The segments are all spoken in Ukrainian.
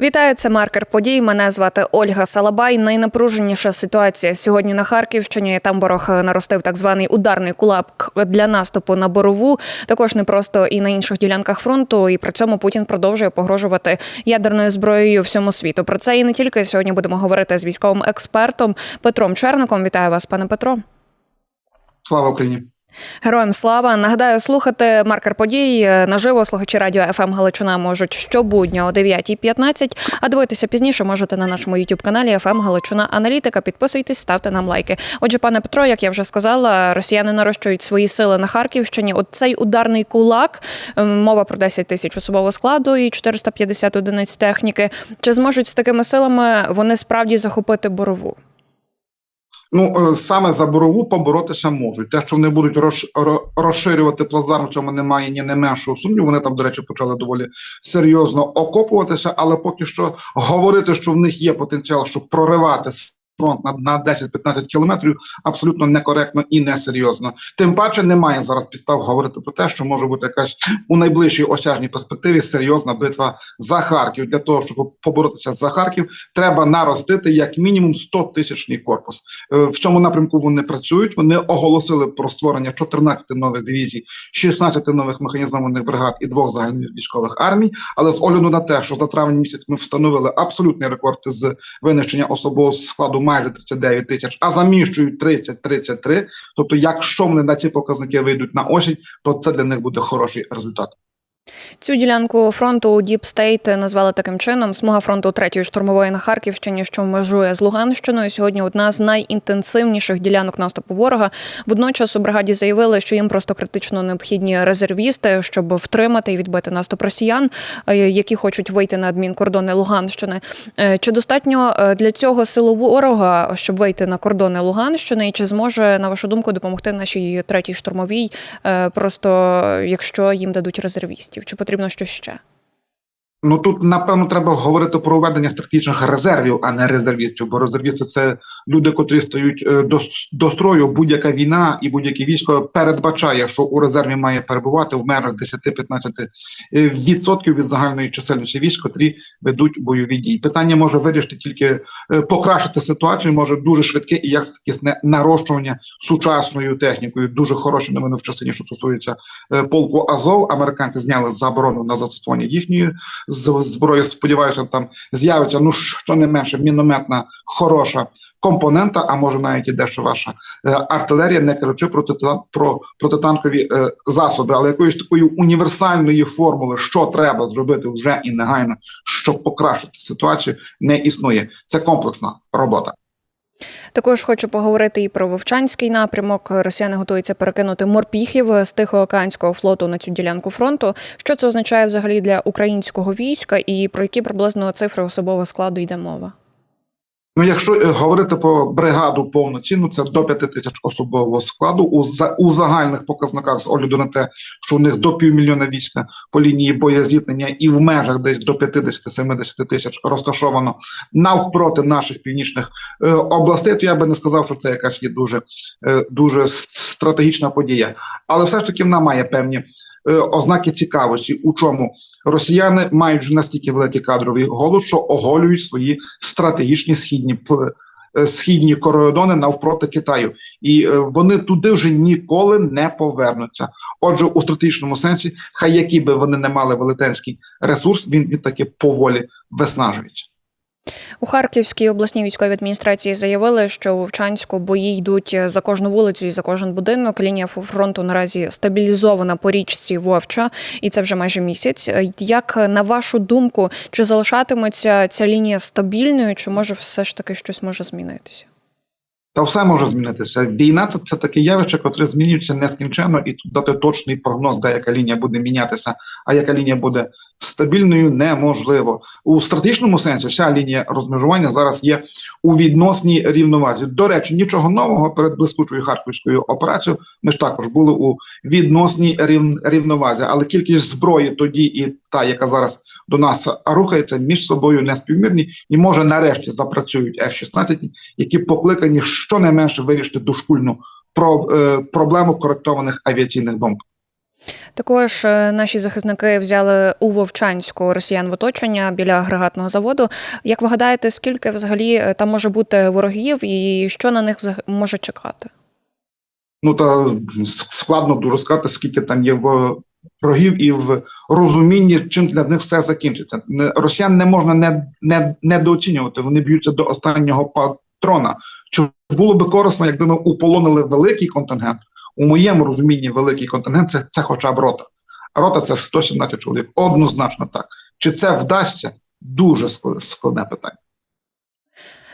Вітаю, це маркер подій. Мене звати Ольга Салабай. Найнапруженіша ситуація сьогодні на Харківщині. Там ворог наростив так званий ударний кулак для наступу на борову. Також не просто і на інших ділянках фронту. І при цьому Путін продовжує погрожувати ядерною зброєю всьому світу. Про це і не тільки сьогодні будемо говорити з військовим експертом Петром Черником. Вітаю вас, пане Петро. Слава Україні. Героям слава нагадаю, слухати маркер подій наживо слухачі радіо ФМ Галичина можуть щобудня о 9.15, А дивитися пізніше можете на нашому youtube каналі ФМ Галичина Аналітика. Підписуйтесь, ставте нам лайки. Отже, пане Петро, як я вже сказала, росіяни нарощують свої сили на Харківщині. От цей ударний кулак, мова про 10 тисяч особового складу і 450 одиниць техніки. Чи зможуть з такими силами вони справді захопити борову? Ну саме за борову поборотися можуть. Те, що вони будуть роз, розширювати плацдарм, в цьому немає ні не меншого сумніву. Вони там, до речі, почали доволі серйозно окопуватися, але поки що говорити, що в них є потенціал, щоб проривати. Фронт на на 10-15 кілометрів абсолютно некоректно і несерйозно. Тим паче немає зараз підстав говорити про те, що може бути якась у найближчій осяжній перспективі серйозна битва за Харків. Для того щоб поборотися за Харків, треба наростити як мінімум 100 тисячний корпус. В цьому напрямку вони працюють. Вони оголосили про створення 14 нових дивізій, 16 нових механізованих бригад і двох загальних військових армій. Але з огляду на те, що за травень місяць ми встановили абсолютний рекорд з винищення особового складу майже 39 тисяч, а заміщують 30-33. Тобто, якщо вони на ці показники вийдуть на осінь, то це для них буде хороший результат. Цю ділянку фронту Діп Стейт назвали таким чином. Смуга фронту третьої штурмової на Харківщині, що межує з Луганщиною. Сьогодні одна з найінтенсивніших ділянок наступу ворога. Водночас у бригаді заявили, що їм просто критично необхідні резервісти, щоб втримати і відбити наступ росіян, які хочуть вийти на адмінкордони Луганщини. Чи достатньо для цього силу ворога, щоб вийти на кордони Луганщини? І чи зможе на вашу думку допомогти нашій третій штурмовій, просто якщо їм дадуть резервістів? Чи потрібно що ще? Ну тут напевно треба говорити про введення стратегічних резервів, а не резервістів. Бо резервісти це люди, котрі стають до, до строю. Будь-яка війна і будь-яке військо передбачає, що у резерві має перебувати в межах 10-15% відсотків від загальної чисельності військ, котрі ведуть бойові дії. Питання може вирішити тільки покращити ситуацію, може дуже швидке і як таке нарощування сучасною технікою. Дуже хороші новини в частині, що стосується полку Азов. Американці зняли заборону на застосування їхньої зброї. Сподіваюся, там з'явиться ну що не менше, мінометна хороша компонента, а може навіть і дещо ваша е, артилерія, не кажучи про про протитанкові е, засоби, але якоїсь такої універсальної формули, що треба зробити вже і негайно, щоб покращити ситуацію, не існує. Це комплексна робота. Також хочу поговорити і про Вовчанський напрямок. Росіяни готуються перекинути морпіхів з Тихоокеанського флоту на цю ділянку фронту. Що це означає взагалі для українського війська, і про які приблизно цифри особового складу йде мова? Ну, якщо говорити про бригаду повноцінну, це до 5 тисяч особового складу у за, у загальних показниках з огляду на те, що у них до півмільйона війська по лінії боєзлітнення і в межах десь до 50-70 тисяч розташовано навпроти наших північних е, областей, то я би не сказав, що це якась є дуже, е, дуже стратегічна подія, але все ж таки вона має певні. Ознаки цікавості, у чому росіяни мають настільки великий кадровий голос, що оголюють свої стратегічні східні східні кордони навпроти Китаю, і вони туди вже ніколи не повернуться. Отже, у стратегічному сенсі, хай які би вони не мали велетенський ресурс, він відтаки поволі виснажується. У Харківській обласній військовій адміністрації заявили, що у Вовчанську бої йдуть за кожну вулицю і за кожен будинок. Лінія фронту наразі стабілізована по річці Вовча, і це вже майже місяць. Як на вашу думку, чи залишатиметься ця лінія стабільною, чи може все ж таки щось може змінитися? Та все може змінитися. Війна це, це таке явище, котре змінюється нескінченно, і тут дати точний прогноз, де яка лінія буде мінятися, а яка лінія буде стабільною, неможливо. У стратегічному сенсі вся лінія розмежування зараз є у відносній рівновазі. До речі, нічого нового перед блискучою харківською операцією. Ми ж також були у відносній рів, рівновазі, але кількість зброї тоді і та, яка зараз до нас рухається, між собою не співмірні, і може нарешті запрацюють F-16, які покликані щонайменше вирішити дошкульну про, е, проблему коректованих авіаційних бомб. Також е, наші захисники взяли у Вовчанську росіян в оточення біля агрегатного заводу. Як ви гадаєте, скільки взагалі е, там може бути ворогів і що на них може чекати? Ну та складно дуже сказати, скільки там є ворогів і в розумінні, чим для них все закінчиться. Росіян не можна не, не, недооцінювати. Вони б'ються до останнього патрона. Чи було би корисно, якби ми уполонили великий контингент? У моєму розумінні великий контингент це, це хоча б рота. Рота це 117 чоловік. Однозначно так. Чи це вдасться? Дуже ск- складне питання.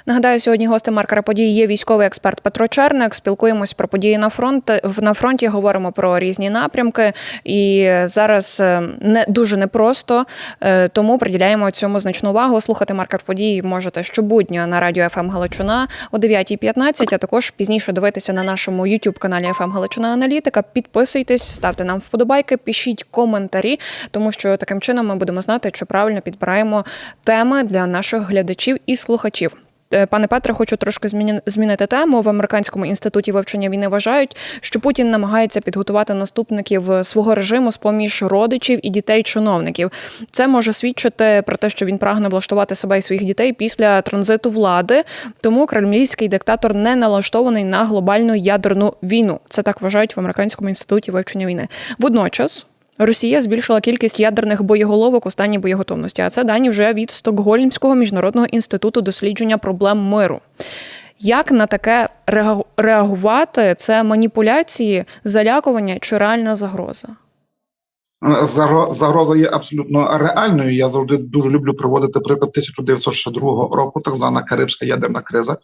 Нагадаю, сьогодні гостем маркера події є військовий експерт Петро Черник. Спілкуємось про події на фронт на фронті. Говоримо про різні напрямки, і зараз е, не дуже непросто, е, тому приділяємо цьому значну увагу. Слухати маркер події можете щобудня на радіо ФМ Галичина о 9.15, а також пізніше дивитися на нашому youtube каналі ФМ Галичина Аналітика. Підписуйтесь, ставте нам вподобайки, пишіть коментарі, тому що таким чином ми будемо знати, чи правильно підбираємо теми для наших глядачів і слухачів. Е, Пане Петре, хочу трошки змінити тему. В американському інституті вивчення війни вважають, що Путін намагається підготувати наступників е, свого режиму з поміж родичів і дітей чиновників. Це може свідчити про те, що він прагне влаштувати себе і своїх дітей після транзиту влади. Тому кремлівський диктатор не налаштований на глобальну ядерну війну. Це так вважають в американському інституті вивчення війни. Водночас. Росія збільшила кількість ядерних боєголовок у стані боєготовності, а це дані вже від Стокгольмського міжнародного інституту дослідження проблем миру. Як на таке реагу- реагувати? Це маніпуляції, залякування чи реальна загроза? Загроза є абсолютно реальною. Я завжди дуже люблю приводити приклад 1962 року, так звана Карибська ядерна криза,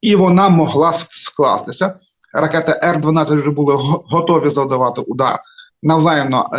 і вона могла скластися. Ракети Р-12 вже були готові завдавати удар навзаємно е,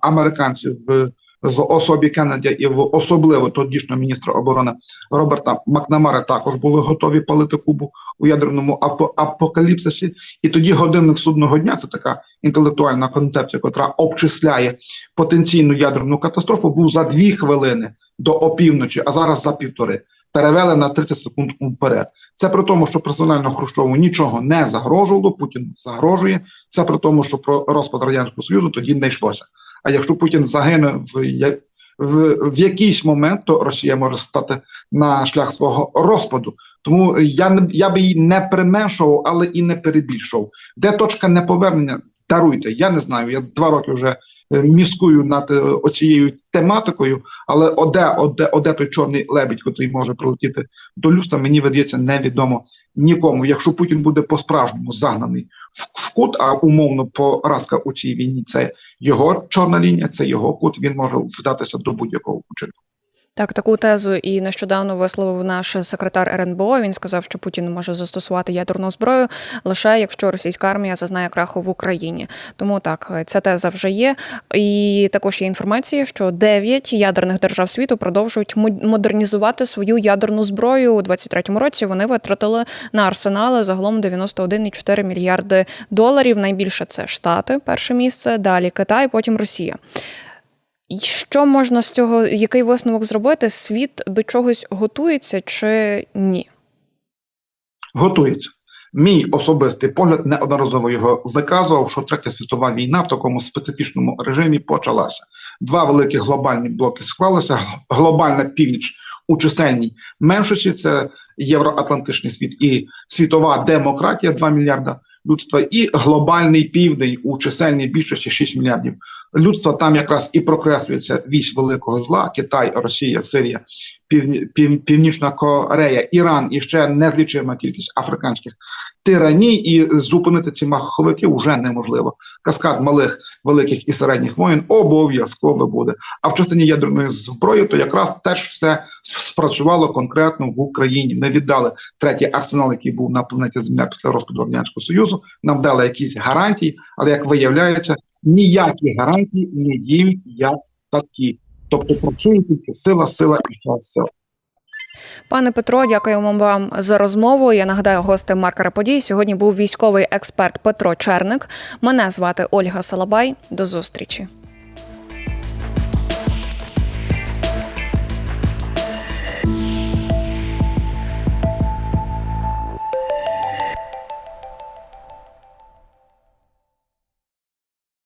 американців в, в особі Кеннеді і в особливо тодішнього міністра оборони Роберта Макнамара також були готові палити Кубу у ядерному апо- апокаліпсисі. І тоді годинник судного дня це така інтелектуальна концепція, яка обчисляє потенційну ядерну катастрофу, був за дві хвилини до опівночі, а зараз за півтори. Перевели на 30 секунд вперед. Це при тому, що персонально Хрущову нічого не загрожувало, Путін загрожує. Це при тому, що про розпад радянського союзу тоді не йшлося. А якщо Путін загине в, в, в якийсь момент, то Росія може стати на шлях свого розпаду. Тому я я би її не применшував, але і не перебільшував. Де точка неповернення? Даруйте. Я не знаю. Я два роки вже е, міскую над е, оцією тематикою, але оде, оде, оде той чорний лебідь, який може прилетіти до людства, мені видається невідомо нікому. Якщо Путін буде по-справжньому загнаний в, в кут, а умовно поразка у цій війні це його чорна лінія, це його кут. Він може вдатися до будь-якого вчинку. Так, таку тезу і нещодавно висловив наш секретар РНБО. Він сказав, що Путін може застосувати ядерну зброю лише якщо російська армія зазнає краху в Україні. Тому так, ця теза вже є. І також є інформація, що 9 ядерних держав світу продовжують мо- модернізувати свою ядерну зброю у 23-му році. Вони витратили на арсенали загалом 91,4 мільярди доларів. Найбільше це Штати, перше місце, далі Китай, потім Росія. Що можна з цього, який висновок зробити? Світ до чогось готується чи ні? готується. Мій особистий погляд неодноразово його виказував, що третя світова війна в такому специфічному режимі почалася. Два великі глобальні блоки склалися. Глобальна північ у чисельній меншості це євроатлантичний світ і світова демократія 2 мільярда людства, і глобальний південь у чисельній більшості 6 мільярдів людства. Там якраз і прокреслюється вісь великого зла: Китай, Росія, Сирія, Півні, Пів, Північна Корея, Іран і ще незлічима кількість африканських тираній, і зупинити ці маховики вже неможливо. Каскад малих, великих і середніх воєн обов'язково буде. А в частині ядерної зброї, то якраз теж все спрацювало конкретно в Україні. Ми віддали третій арсенал, який був на планеті Земля після розпаду Радянського Союзу. Нам дали якісь гарантії, але як виявляється, ніякі гарантії не діють як такі. Тобто працює тільки сила, сила і ще сила. Пане Петро, дякуємо вам за розмову. Я нагадаю, гостем маркера подій сьогодні був військовий експерт Петро Черник. Мене звати Ольга Салабай. До зустрічі.